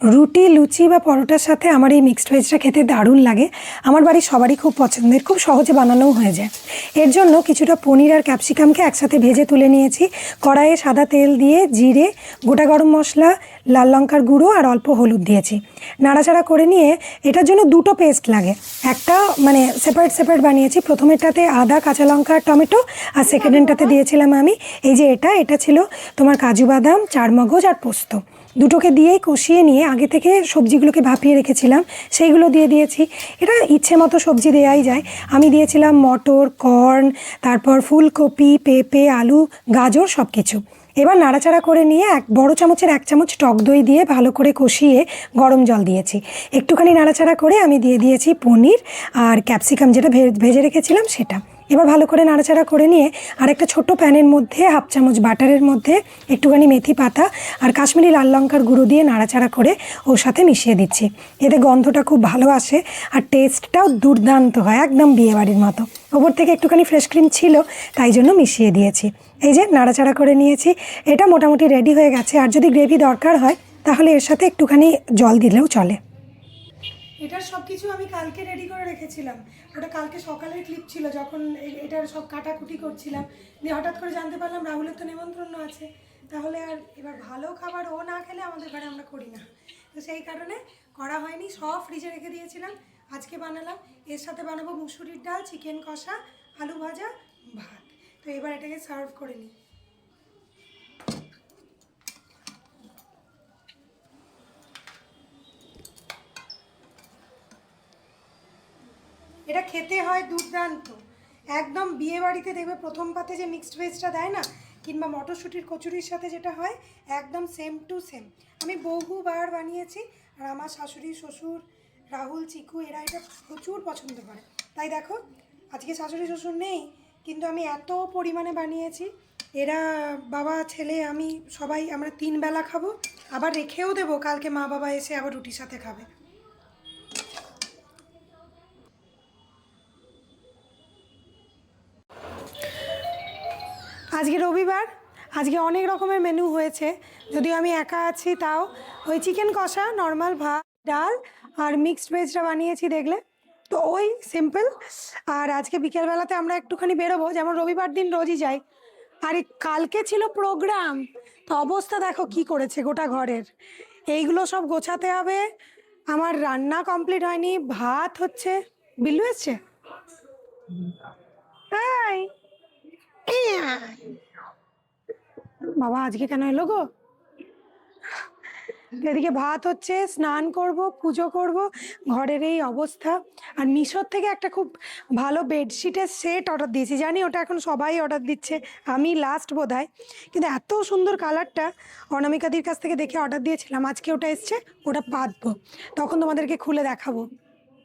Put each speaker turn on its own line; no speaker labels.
রুটি, লুচি বা পরোটার সাথে আমার এই মিক্সড ভেজটা খেতে দারুণ লাগে। আমার বাড়ির সবারই খুব পছন্দের, খুব সহজে বানানোও হয়ে যায়। এর জন্য কিছুটা পনির আর ক্যাপসিকামকে একসাথে ভেজে তুলে নিয়েছি। কড়াইয়ে সাদা তেল দিয়ে জিরে, গোটা গরম মশলা, লাল লঙ্কার গুঁড়ো আর অল্প হলুদ দিয়েছি। নাড়াচাড়া করে নিয়ে এটার জন্য দুটো পেস্ট লাগে। একটা মানে সেপারেট সেপারেট বানিয়েছি। প্রথমেরটাতে আদা, কাঁচা লঙ্কা আর টমেটো আর সেকেন্ডটাতে দিয়েছিলাম আমি। এই যে এটা এটা ছিল তোমার কাজু বাদাম, চারমগজ আর পোস্ত। দুটোকে দিয়েই কষিয়ে নিয়ে আগে থেকে সবজিগুলোকে ভাপিয়ে রেখেছিলাম, সেইগুলো দিয়ে দিয়েছি। এটা ইচ্ছে মতো সবজি দেওয়াই যায়। আমি দিয়েছিলাম মটর, কর্ন, তারপর ফুলকপি, পেঁপে, আলু, গাজর সব কিছু এবার নাড়াচাড়া করে নিয়ে এক বড় চামচের এক চামচ টক দই দিয়ে ভালো করে কষিয়ে গরম জল দিয়েছি। একটুখানি নাড়াচাড়া করে আমি দিয়ে দিয়েছি পনির আর ক্যাপসিকাম যেটা ভেজে রেখেছিলাম সেটা। এবার ভালো করে নাড়াচাড়া করে নিয়ে আর একটা ছোট্ট প্যানের মধ্যে হাফ চামচ বাটারের মধ্যে একটুখানি মেথি পাতা আর কাশ্মীরি লাল লঙ্কার গুঁড়ো দিয়ে নাড়াচাড়া করে ওর সাথে মিশিয়ে দিচ্ছি। এতে গন্ধটা খুব ভালো আসে আর টেস্টটাও দুর্দান্ত হয়, একদম বিয়েবাড়ির মতো। ওপর থেকে একটুখানি ফ্রেশ ক্রিম ছিল, তাই জন্য মিশিয়ে দিয়েছি। এই যে নাড়াচাড়া করে নিয়েছি, এটা মোটামুটি রেডি হয়ে গেছে। আর যদি গ্রেভি দরকার হয়, তাহলে এর সাথে একটুখানি জল দিলেও চলে। এটার সব কিছু আমি কালকে রেডি করে রেখেছিলাম। ওটা কালকে সকালের ক্লিপ ছিল, যখন এটার সব কাটাকুটি করছিলাম। দিয়ে হঠাৎ করে জানতে পারলাম রাহুলের তো নেমন্ত্রণ আছে। তাহলে আর এবার ভালো খাবার ও না খেলে আমাদের ঘরে আমরা করি না। তো সেই কারণে করা হয়নি, সব ফ্রিজে রেখে দিয়েছিলাম। আজকে বানালাম। এর সাথে বানাবো মুসুরির ডাল, চিকেন কষা, আলু ভাজা, ভাত। তো এবার এটাকে সার্ভ করে নিই। এটা খেতে হয় দুর্দান্ত। একদম বিয়ে বাড়িতে দেখবে প্রথম পাতে যে মিক্সড ভেজটা দেয় না, কিংবা মটরশুঁটির কচুরির সাথে যেটা হয়, একদম সেম টু সেম আমি বহুবার বানিয়েছি, আর আমার শাশুড়ি, শ্বশুর রাহুল, চিকু, এরা এটা প্রচুর পছন্দ করে। তাই দেখো, আজকে শাশুড়ি শ্বশুর নেই, কিন্তু আমি এত পরিমাণে বানিয়েছি। এরা, বাবা, ছেলে, আমি সবাই আমরা তিন বেলা খাব, আবার রেখেও দেবো, কালকে মা বাবা এসে আবার রুটির সাথে খাবে। আজকে রবিবার, আজকে অনেক রকমের মেনু হয়েছে, যদিও আমি একা আছি তাও। ওই চিকেন কষা নর্মাল ভাত। ডাল আর মিক্সড ভেজটা বানিয়েছি দেখলে। তো ওই সিম্পল আর আজকে বিকেলবেলাতে আমরা একটুখানি বেরোবো, যেমন রবিবার দিন রোজই যাই। আর, কালকে ছিল প্রোগ্রাম তো অবস্থা দেখো কি করেছে গোটা ঘরের। এইগুলো সব গোছাতে হবে। আমার রান্না কমপ্লিট হয়নি। ভাত হচ্ছে। বিল্লু এসছে? বাবা, আজকে কেন এলো গো? এদিকে ভাত হচ্ছে, স্নান করব, পুজো করব, ঘরের এই অবস্থা। আর মিশোর থেকে একটা খুব ভালো বেডশিটের সেট অর্ডার দিয়েছি। জানি ওটা এখন সবাই অর্ডার দিচ্ছে, আমি লাস্ট বোধ কিন্তু এত সুন্দর কালারটা অনামিকাদির কাছ থেকে দেখে অর্ডার দিয়েছিলাম, আজকে ওটা এসছে, ওটা পাতবো তখন তোমাদেরকে খুলে দেখাবো।